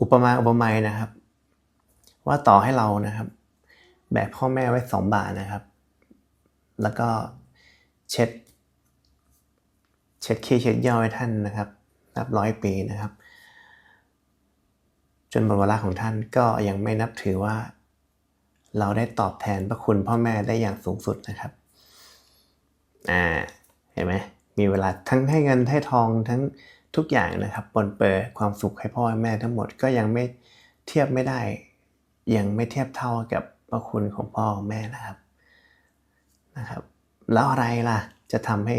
อุปมาอุปไมยนะครับ ว่าต่อให้เรานะครับ แบกพ่อแม่ไว้สองบาทนะครับ แล้วก็เช็ด เช็ดขี้เช็ดย่อให้ท่านนะครับนับร้อยปีนะครับ จนหมดเวลาของท่านก็ยังไม่นับถือว่า เราได้ตอบแทนพระคุณพ่อแม่ได้อย่างสูงสุดนะครับอ่าเห็นไหมมีเวลาทั้งให้เงินให้ทองทั้ง ทุกอย่างนะครับปนเปื้อความสุขให้พ่อให้แม่ทั้งหมดก็ยังไม่เทียบไม่ได้ ยังไม่เทียบเท่ากับพระคุณของพ่อแม่นะครับนะครับ แล้วอะไรล่ะจะทำให้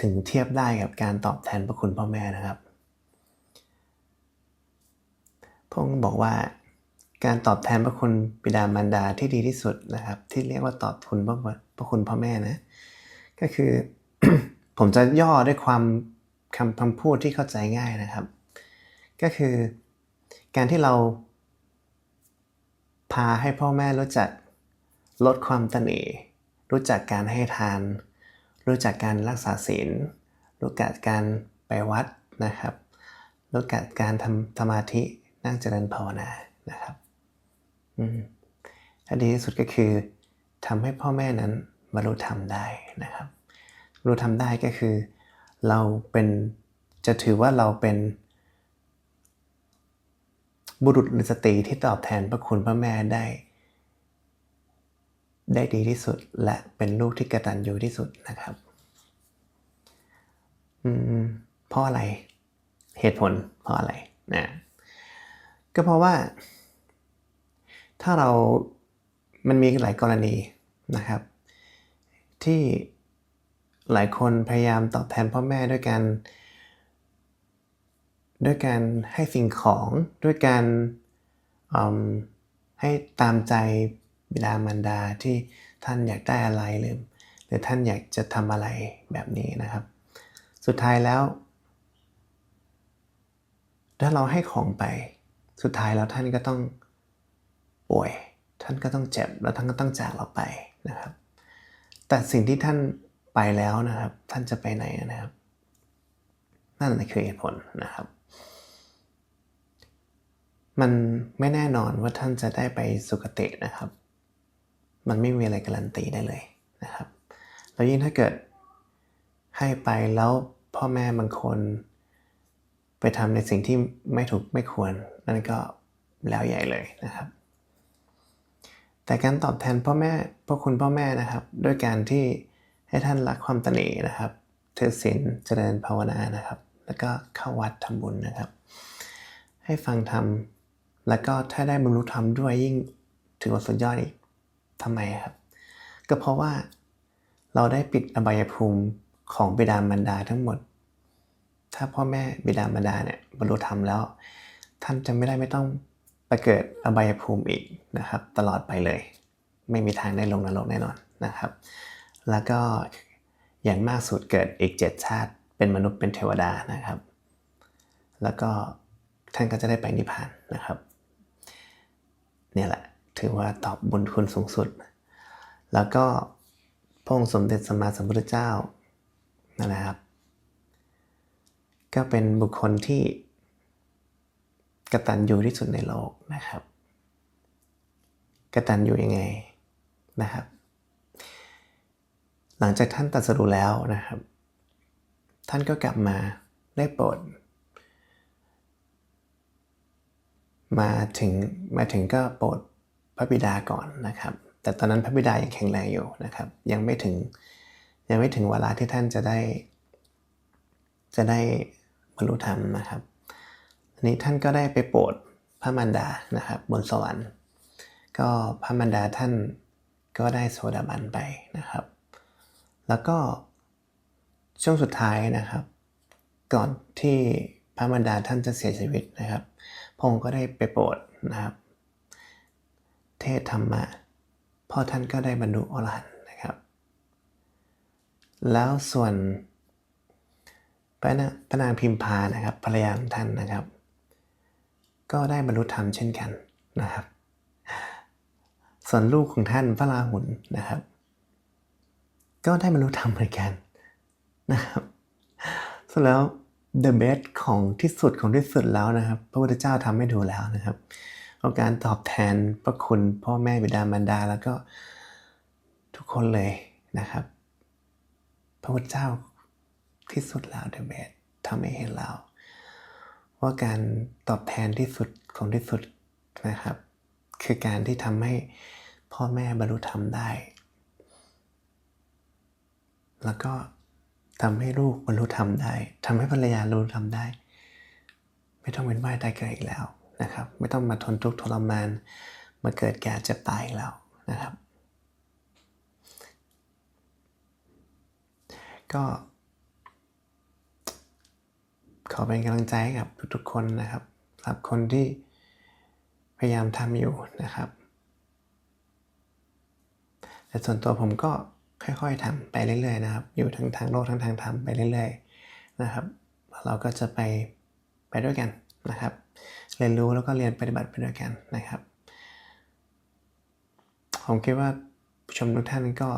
ถึงเทียบได้กับการตอบแทนพระคุณพ่อแม่นะครับพงค์บอกว่าการตอบแทนพระคุณบิดามารดาที่ดีที่สุดนะครับ ที่เรียกว่าตอบคุณพระคุณพ่อแม่นะ ก็คือ ผมจะย่อด้วยความ คำคำพูดที่เข้าใจง่ายนะครับ ก็คือการที่เรา พาให้พ่อแม่รู้จักลดความตนีรู้จักการให้ทาน รู้จักการรักษาศีล รู้จักการไปวัดนะครับ รู้จักการทำสมาธินั่งเจริญภาวนานะครับอืมถ้าดีที่สุดก็คือทำให้พ่อแม่นั้นบรรลุธรรมได้นะครับบรรลุธรรมได้ก็คือ เราเป็นจะถือว่าเราเป็น บุรุษหรือสตรีที่ตอบแทนพระคุณพระแม่ได้ ได้ดีที่สุดและเป็นลูกที่กระตัญญูที่สุดนะครับอืมเพราะอะไรเหตุผลเพราะอะไรนะก็เพราะว่า ถ้าเรามันมีหลายกรณีนะครับ ที่ หลายคนพยายามตอบแทนพ่อแม่ด้วยการด้วยการให้สิ่งของด้วยการอืมให้ตามใจบิดามารดาที่ท่านอยากได้อะไรหรือหรือท่านอยากจะทำอะไรแบบนี้นะครับ สุดท้ายแล้ว ถ้าเราให้ของไป สุดท้ายแล้วท่านก็ต้องป่วย ท่านก็ต้องเจ็บแล้วท่านก็ต้องจากเราไปนะครับ แต่สิ่งที่ท่าน ไปแล้วนะครับ ท่านจะไปไหนนะครับ นั่นคือเหตุผลนะครับ มันไม่แน่นอนว่าท่านจะได้ไปสุคตินะครับ มันไม่มีอะไรการันตีได้เลยนะครับแล้วยิ่งถ้าเกิดให้ไปแล้วพ่อแม่บางคน ไปทำในสิ่งที่ไม่ถูกไม่ควร นั่นก็แล้วใหญ่เลยนะครับ แต่การตอบแทนพ่อแม่พระคุณพ่อแม่นะครับ ด้วยการที่ ให้ท่านรักความตนีนะครับถือศีลเจริญภาวนานะครับ แล้วก็เข้าวัดทำบุญนะครับ ให้ฟังธรรมแล้วก็ถ้าได้บรรลุธรรมด้วยยิ่งถือว่าสุดยอดอีกทำไมครับ ก็เพราะว่าเราได้ปิดอบายภูมิของบิดามารดาทั้งหมด ถ้าพ่อแม่บิดามารดาเนี่ยบรรลุธรรมแล้ว ท่านจะไม่ได้ไม่ต้องไปเกิดอบายภูมิอีกนะครับ ตลอดไปเลย ไม่มีทางได้ลงนรกแน่นอนนะครับ แล้วก็อย่างมากสุดเกิดอีกเจ็ดชาติเป็นมนุษย์เป็นเทวดานะครับ แล้วก็ท่านก็จะได้ไปนิพพานนะครับ เนี่ยแหละถือว่าตอบบุญคุณสูงสุด แล้วก็พระองค์สมเด็จสมมาสัมพุทธเจ้านั่นแหละครับ ก็เป็นบุคคลที่กระตัญญูที่สุดในโลกนะครับ กระตัญญูยังไงนะครับ หลังจากท่านตรัสรู้แล้วนะครับ ท่านก็กลับมาได้โปรดมาถึงมาถึงก็โปรดพระบิดาก่อนนะครับ แต่ตอนนั้นพระบิดายังแข็งแรงอยู่นะครับ ยังไม่ถึงยังไม่ถึงเวลาที่ท่านจะได้ จะได้บรรลุธรรมนะครับอันนี้ท่านก็ได้ไปโปรดพระมารดานะครับบนสวรรค์ ก็พระมารดาท่านก็ได้โสดาบันไปนะครับ แล้วก็ช่วงสุดท้ายนะครับ ก่อนที่พระมารดาท่านจะเสียชีวิตนะครับพงค์ก็ได้ไปโปรดนะครับ เทศธรรมะพ่อท่านก็ได้บรรลุอรหันต์นะครับ แล้วส่วนพระนางพระนางพิมพานะครับภรรยาของท่านนะครับ ก็ได้บรรลุธรรมเช่นกันนะครับ ส่วนลูกของท่านพระราหุลนะครับ ก็ได้บรรลุธรรมเหมือนกันนะครับสุดแล้ว the best ของที่สุดของที่สุดแล้วนะครับ พระพุทธเจ้าทำให้ดูแล้วนะครับเอาการตอบแทนพระคุณพ่อแม่บิดามารดาแล้วก็ทุกคนเลยนะครับ พระพุทธเจ้าที่สุดแล้ว the best ทำให้เห็นแล้วว่าการตอบแทนที่สุดของที่สุดนะครับ คือการที่ทำให้พ่อแม่บรรลุธรรมได้ แล้วก็ทำให้ลูกบรรลุธรรมได้ทำให้ภรรยาบรรลุธรรมได้ ไม่ต้องเป็นว่ายตายเกิดอีกแล้วนะครับ ไม่ต้องมาทนทุกข์ทรมาน มาเกิดแก่เจ็บตายอีกแล้วนะครับ ก็ ขอเป็นกำลังใจกับทุกๆคนนะครับสำหรับคนที่พยายามทำอยู่นะครับ แต่ส่วนตัวผมก็ ค่อยๆทำไปเรื่อยๆนะครับ อยู่ทั้งทางโลกทั้งทางธรรมไปเรื่อยๆนะครับ เราก็จะไปไปด้วยกันนะครับ เรียนรู้แล้วก็เรียนปฏิบัติไปด้วยกันนะครับ ผมคิดว่าผู้ชมทุกท่านก็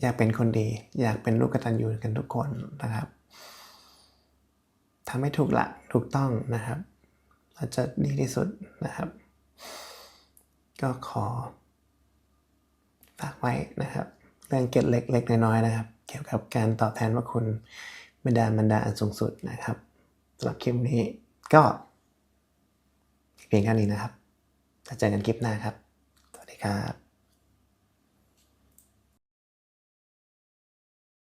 อยากเป็นคนดี อยากเป็นลูกกตัญญูกันทุกคนนะครับทำให้ถูกหลักถูกต้องนะครับเราจะดีที่สุดนะครับ ก็ขอ ฝากไว้นะครับ เรื่องเก็ดเล็กๆน้อยๆนะครับ เกี่ยวกับการตอบแทนว่าคุณบิดามารดาอันสูงสุดนะครับสำหรับคลิปนี้ก็เพียงแค่นี้นะครับแล้วเจอกันคลิปหน้าครับ สวัสดีครับ